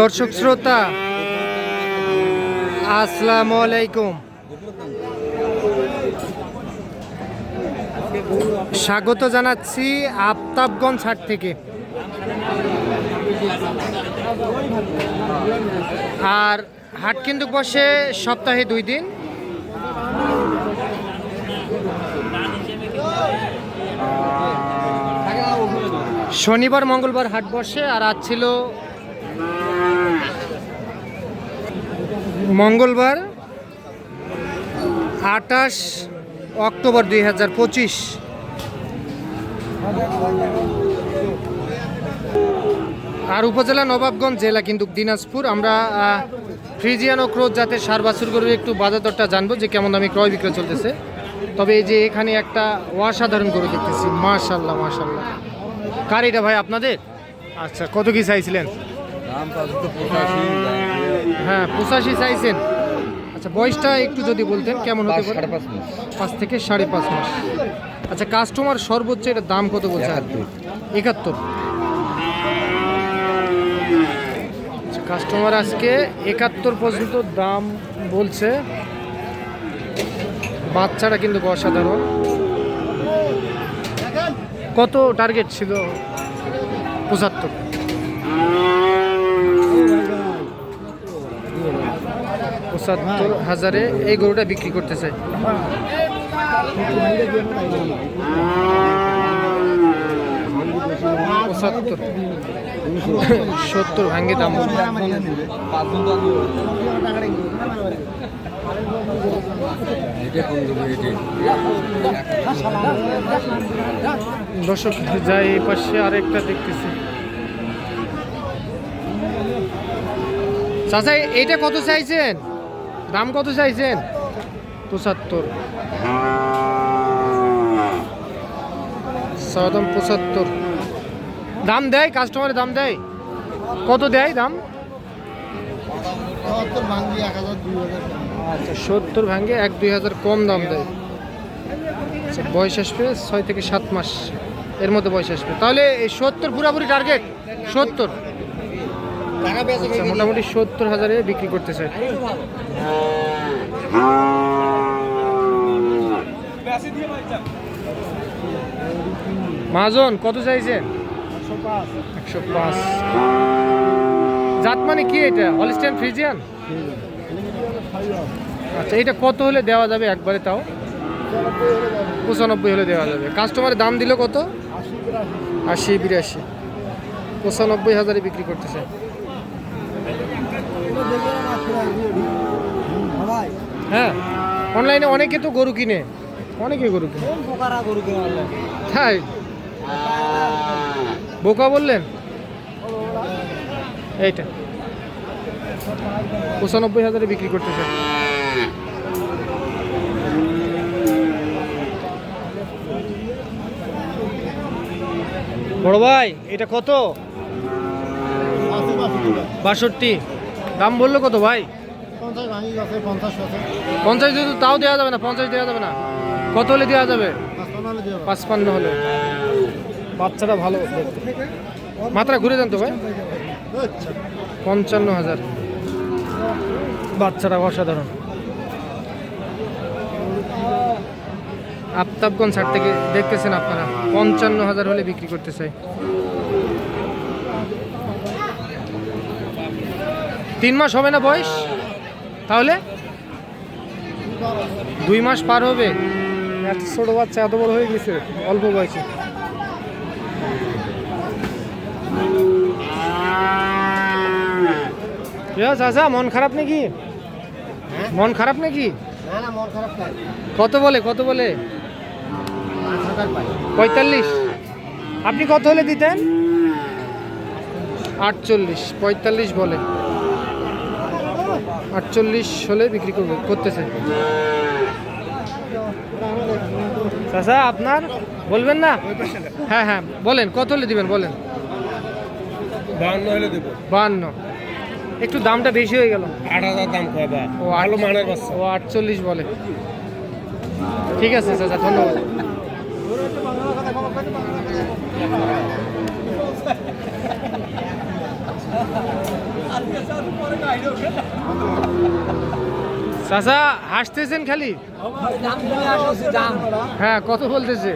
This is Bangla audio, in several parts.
দর্শক শ্রোতা, আসসালামু আলাইকুম। স্বাগত জানাচ্ছি আফতাবগঞ্জ হাট থেকে। আর হাট কিন্তু বসে সপ্তাহে দুই দিন। শনিবার, মঙ্গলবার হাট বসে, আর আজ ছিল মঙ্গলবার আটাশ অক্টোবর দুই হাজার পঁচিশ। আর উপজেলা নবাবগঞ্জ জেলা কিন্তু দিনাজপুর। আমরা ফ্রিজিয়ান ও ক্রোজ জাতের সার বাছুর গরুর একটু বাজার দরটা জানব যে কেমন দামে ক্রয় বিক্রয় চলতেছে। তবে এই যে এখানে একটা অসাধারণ গরু দেখতেছি। মাশাল্লাহ মাশাল্লাহ কার এটা ভাই আপনাদের? আচ্ছা কত কি চাইছিলেন? হ্যাঁ পঁচাশি চাইছেন। আচ্ছা বয়সটা একটু যদি বলতেন কেমন হতে পারে? পাঁচ থেকে সাড়ে পাঁচ মাস। আচ্ছা কাস্টমার সর্বোচ্চ এটার দাম কত বলছে একাত্তর। একাত্তর। আচ্ছা, কাস্টমার আজকে একাত্তর পর্যন্ত দাম বলছে। বাচ্চাটা কিন্তু অসাধারণ। কত টার্গেট ছিল পঁচাত্তর? পঁচাত্তর হাজারে এই গরুটা বিক্রি করতে চাই। পঁচাত্তর। সত্তর ভাঙ্গে দাম। দর্শক যাই এই পাশে আরেকটা দেখতেছি। চাচা এইটা কত চাইছেন? দাম কত চাইছেন? পঁচাত্তর। সাদাম পঁচাত্তর। দাম দেয় কাস্টমারের দাম দেয়? কত দেয় দাম? আচ্ছা সত্তর ভাঙ্গে এক দুই হাজার কম দাম দেয়। আচ্ছা বয়স আসবে ছয় থেকে সাত মাস। এর মধ্যে বয়স আসবে। তাহলে এই সত্তর পুরাপুরি টার্গেট সত্তর? আচ্ছা মোটামুটি সত্তর হাজারে বিক্রি করতে চাই। মাজন কত চাইছেন? একশো পাঁচ। জাত মানে কি এটা? হলিস্টেন ফ্রিজিয়ান আচ্ছা এটা কত হলে দেওয়া যাবে একবারে তাও? পঁচানব্বই হলে দেওয়া যাবে। কাস্টমারের দাম দিল কত? আশি বিরাশি। পঁচানব্বই হাজারে বিক্রি করতেছে। হ্যাঁ অনলাইনে অনেকে তো গরু কিনে। অনেকে গরু কিনে। তাই? বোকা বললেন? এইটা। পঁচানব্বই হাজারে বিক্রি করতেছে। বড় ভাই এটা কত? বাষট্টি। দাম বলল কত ভাই? পঞ্চাশ তাও দেওয়া যাবে না পঞ্চাশ দেওয়া যাবে না। কত হলে দেওয়া যাবে। পাঁচপান্ন হলে। বাচ্চাটা ভালো। মাত্রা ঘুরে যান তো ভাই। পঞ্চান্ন হাজার। বাচ্চাটা অসাধারণ। আফতাবগঞ্জ হাট থেকে দেখতেছেন আপনারা। পঞ্চান্ন হাজার হলে বিক্রি করতে চাই। তিন মাস হবে না বয়স? তাহলে? দুই মাস পার হবে? এত ছোট বাচ্চা এত বড় হয়ে গেছে, অল্প বয়সে। চাচা মন খারাপ নাকি? মন খারাপ নাকি? কত বলে কত বলে? পঁয়তাল্লিশ। আপনি কত হলে দিতেন? আটচল্লিশ পঁয়তাল্লিশ বলে। আটচল্লিশ হলে বিক্রি করবে করতেছে চাচা আপনার? বলবেন না? হ্যাঁ হ্যাঁ বলেন কত হলে দিবেন বলেন। বাহান্ন হলে দেবো। বাহান্ন। একটু দামটা বেশি হয়ে গেল। আট হাজার দাম খাওয়া ও ভালো আট- মানের বাচ্চা ও আটচল্লিশ বলে। ঠিক আছে চাচা ধন্যবাদ। চাচা, হাসতেছেন খালি? হ্যাঁ কত বলতেছে?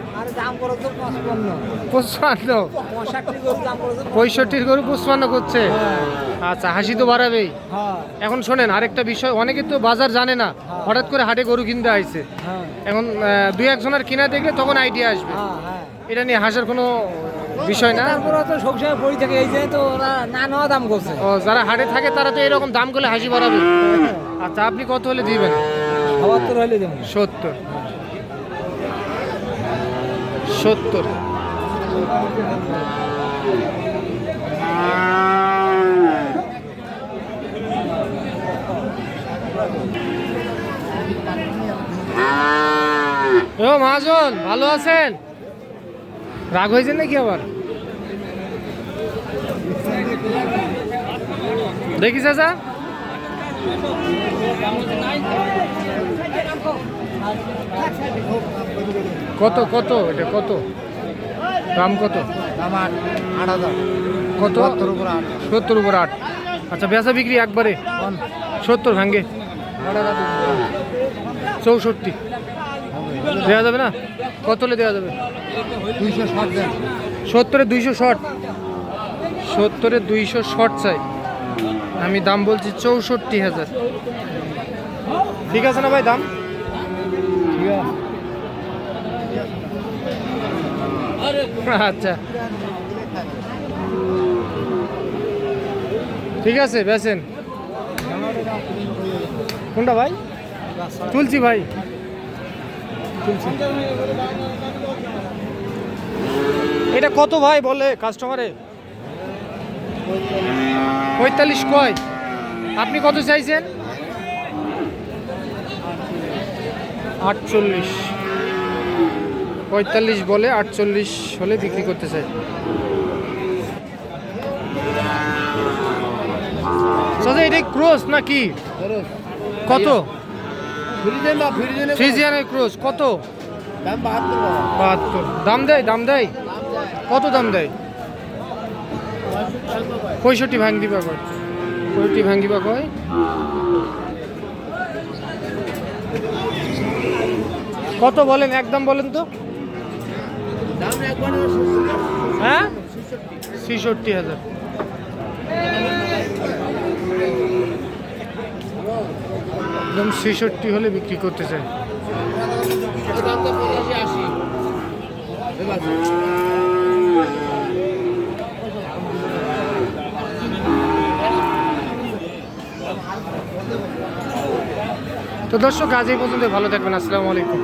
পঁয়ষট্টির গরু পঁচপান্ন করছে। আচ্ছা হাসি তো বাড়াবেই। এখন শোনেন, আরেকটা বিষয়, অনেকে তো বাজার জানে না, হঠাৎ করে হাটে গরু কিনতে আইছে। এখন দু একজনের কিনা দেখলে তখন আইডিয়া আসবে। এটা নিয়ে হাসার কোনো বিষয় না? তো তো ওরা না নেওয়া দাম করছে ও, যারা হাটে থাকে তারা তো এরকম দাম করলে হাসি বাড়াবে। আচ্ছা আপনি কত হলে দিবেন? রইলে সত্তর। সত্তর। ও মহাজন ভালো আছেন? রাগ হয়েছেন নাকি আবার? দেখি চাচা? কত কত? এটা কত? দাম কত? আমার আট হাজার। কত? সত্তর উপর আট। সত্তর উপর আট। আচ্ছা বেচা বিক্রি একবারে? সত্তর ভাঙ্গে। চৌষট্টি। দেওয়া যাবে না? কত হলে দেওয়া যাবে? দুইশো ষাট সত্তরে দুইশো শর্ট সত্তরে দুইশো শর্ট চাই। আমি দাম বলছি চৌষট্টি হাজার। ঠিক আছে না ভাই দাম? আচ্ছা। ঠিক আছে বেছেন কোনটা ভাই? তুলছি ভাই। তুলছি এটা কত ভাই বলে কাস্টমারে পঁয়তাল্লিশ। কয়? আপনি কত চাইছেন? আটচল্লিশ। পঁয়তাল্লিশ বলে আটচল্লিশ হলে বিক্রি করতে চাই। দাদা এটা ক্রোস নাকি? কত? ফ্রিজিয়ানের ক্রোস কত? বাহাত্তর। দাম দেয়? দাম দেয়? কত দাম দেয়? পঁয়ষট্টি ভাঙ দিবা কয়? পঁয়ষট্টি ভাঙ দিবা কয়? কত বলেন? একদম বলেন তো। হ্যাঁ? ছেষট্টি হাজার। একদম ছেষট্টি হলে বিক্রি করতে চাই। তো দর্শক আজ এই পর্যন্ত ভালো থাকবেন। আসসালামু আলাইকুম।